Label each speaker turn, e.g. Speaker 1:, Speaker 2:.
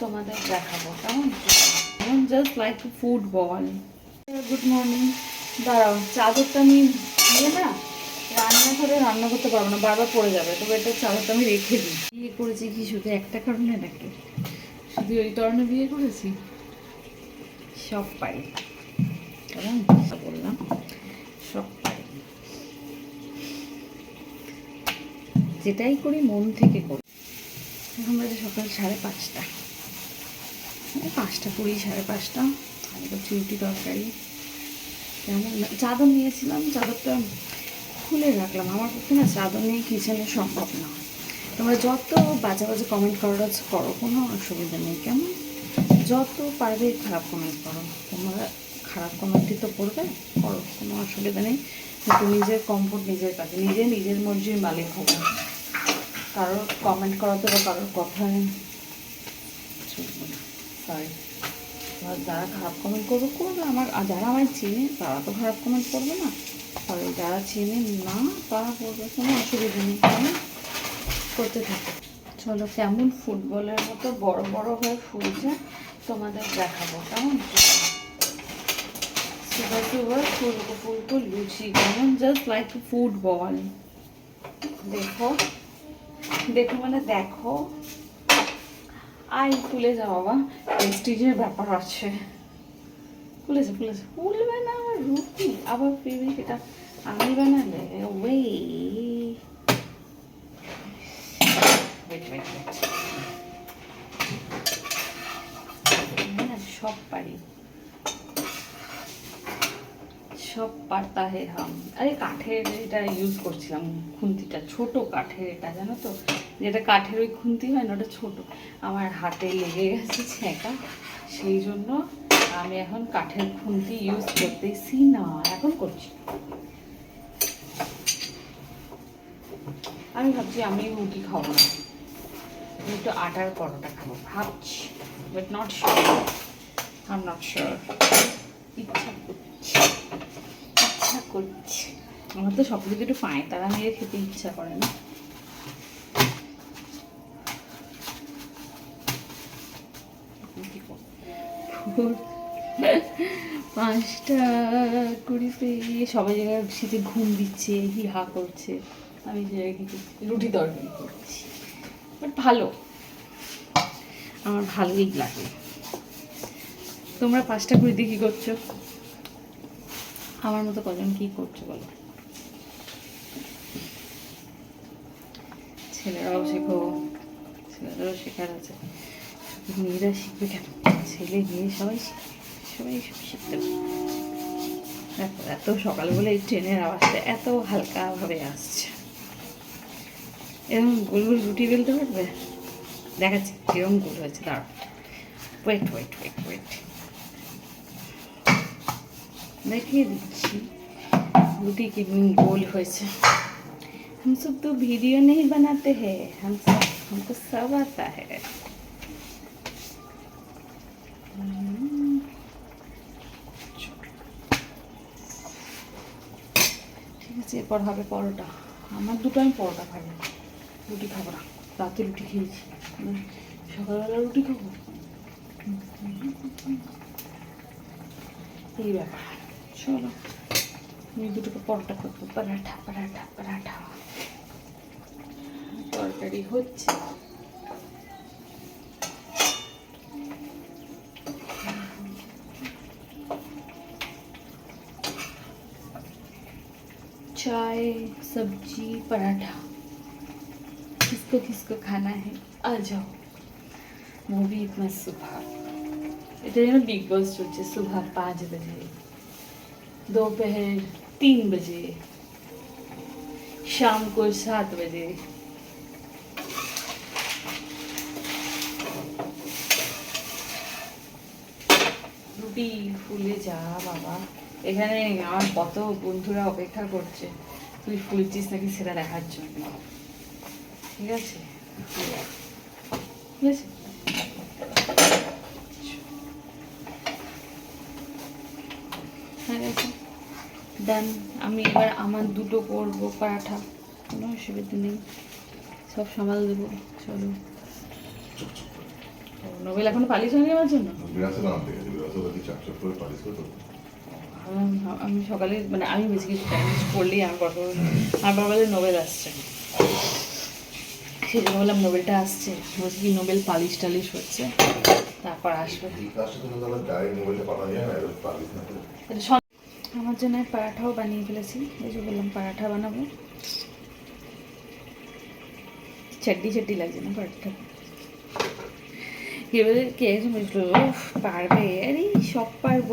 Speaker 1: তোমাদের দেখাবো, কেমন? কেমন? Just like football good morning দাঁড়াও, চাদরটা আমি নিয়ে না রান্নাঘরে রান্না করতে পারব না, বারবার পড়ে যাবে, তবে এটা চাদরটা আমি রেখে দিই। বিয়ে করেছি কি শুধু একটা কারণে নাকি? শুধু ওই কারণে বিয়ে করেছি? সব পাই কেমন? বললাম। সব পারি। যেটাই করি, মন থেকে করি। এখন বাজে সকাল সাড়ে পাঁচটা। পাঁচটা, কুড়ি, সাড়ে পাঁচটা। আমি করছি রুটি কেমন চাদর নিয়েছিলাম, চাদরটা খুলে রাখলাম। আমার পক্ষে না চাদর নিয়ে কিচেনে সম্ভব না। তোমরা যত বাজে বাজে কমেন্ট করো করো, কোনো অসুবিধা নেই। কেমন? যত পারবে খারাপ কমেন্ট করো। তোমরা খারাপ কমেন্টই তো করবে, করো, কোনো অসুবিধা নেই। কিন্তু নিজের কমফোর্ট নিজের কাছে নিজে নিজের মর্জির মালিক হবে। কারোর কমেন্ট করাতে বা কারোর কথায় সরি যারা খারাপ কমেন্ট করবে করবে আমার যারা আমায় চেনে, তারা তো খারাপ কমেন্ট করবে না। আর যারা চেনে না, তারা করবে কোনো অসুবিধা নেই। কেমন করতে থাকে। চলো, কেমন ফুটবলের মতো বড় বড় হয়ে ফুলছে, তোমাদের দেখাবো। কেমন? সুপার সুপার লুচি, কেমন? জাস্ট লাইক ফুটবল দেখো। দেখো মানে দেখো। আই খুলে যা বাবা। প্রেস্টিজের ব্যাপার আছে। খুলে খুলেছে খুলবে না আমার রুটি। আবার ফিরবি সেটা আমি বানালে ওয়ে সব পারি। সব পাতা হে হাম। আরে কাঠের এটা ইউজ করছিলাম, খুন্তিটা, ছোট কাঠের এটা, জানো তো? যেটা কাঠের ওই খুন্তি হয় না, ওটা ছোট। আমার হাতে লেগে গেছে ছ্যাঁকা সেই জন্য আমি এখন কাঠের খুন্তি ইউজ করতেছি না, এখন করছি। আমি ভাবছি আমি রুটি খাব না। একটু আটার পরোটা খাব, ভাবছি but not sure I'm not sure ইচ্ছা করছে। ইচ্ছা করছে। আমার তো সব একটু পায়ে তারা মেরে খেতে ইচ্ছা করে না। পাঁচটা কুড়িতে সবাই জায়গায় শীতে ঘুম দিচ্ছে, হি হা করছে। আমি যে কি করছি? রুটি তরকারি করছি। বাট ভালো। আমার ভালোই লাগে। তোমরা পাঁচটা কুড়িতে কি করছ? আমার মতো কজন কি করছে বলো? ছেলেরাও শেখো ছেলেরাও শেখার আছে। মেয়েরা শিখবে কেন? ছেলে মেয়ে সবাই সবাই সব শিখতে দেখো, এত সকাল বলে এই ট্রেনের আওয়াজটা এত হালকাভাবে আসছে। এরকম গোল গোল রুটি বেলতে পারবে? দেখাচ্ছি কীরকম গোল হয়েছে, দাঁড়াও। ওয়েট ওয়েট ওয়েট ওয়েট দেখিয়ে দিচ্ছি রুটি कितनी गोल হয়েছে हम सब तो वीडियो नहीं बनाते हैं हम सब हमको सब आता है हम्म। ঠিক আছে এরপর হবে পরোটা আমার দুটো আমি পরোটা খাবো রুটি খাবো না রাতে রুটি খেয়েছি উম, সকালবেলা রুটি খাবো এই ব্যাপার চলো আমি দুটোকে পরোটা করবো পরাঠা পরাঠা পরাঠা তরকারি হচ্ছে चाय सब्जी पराठा किसको किसको खाना है आ जाओ वो भी इतना सुबह এটা যেন বিগ বস চলছে सुबह पाँच बजे दोपहर तीन बजे शाम को सात बजे রুটি ফুলে যা বাবা এখানে আমার কত বন্ধুরা অপেক্ষা করছে তুই ফুলছিস নাকি সেটা দেখার জন্য ঠিক আছে ঠিক আছে ডান আমি এবার আমার দুটো করব পরাঠা। কোনো অসুবিধা নেই। সব সামাল দেবো। চলো। নোবেল এখনও পালিশ হয়নি আমার জন্য? আমি- সকালে মানে আমি বেশি কিছু কিছু করলেই আমার কথা আমার বাবা বলে নোবেল আসছে। সেই জন্য বললাম নোবেলটা আসছে। বলছি কি নোবেল পালিশ টালিশ হচ্ছে। তারপর আসবে। এটা আমার জন্য পরাঠাও বানিয়ে ফেলেছি। এই যে বললাম, পরাঠা বানাবো। চাড্ডি চাড্ডি লাগছে না পরাঠা এবারে কে পারবে? আরে, সব পারব।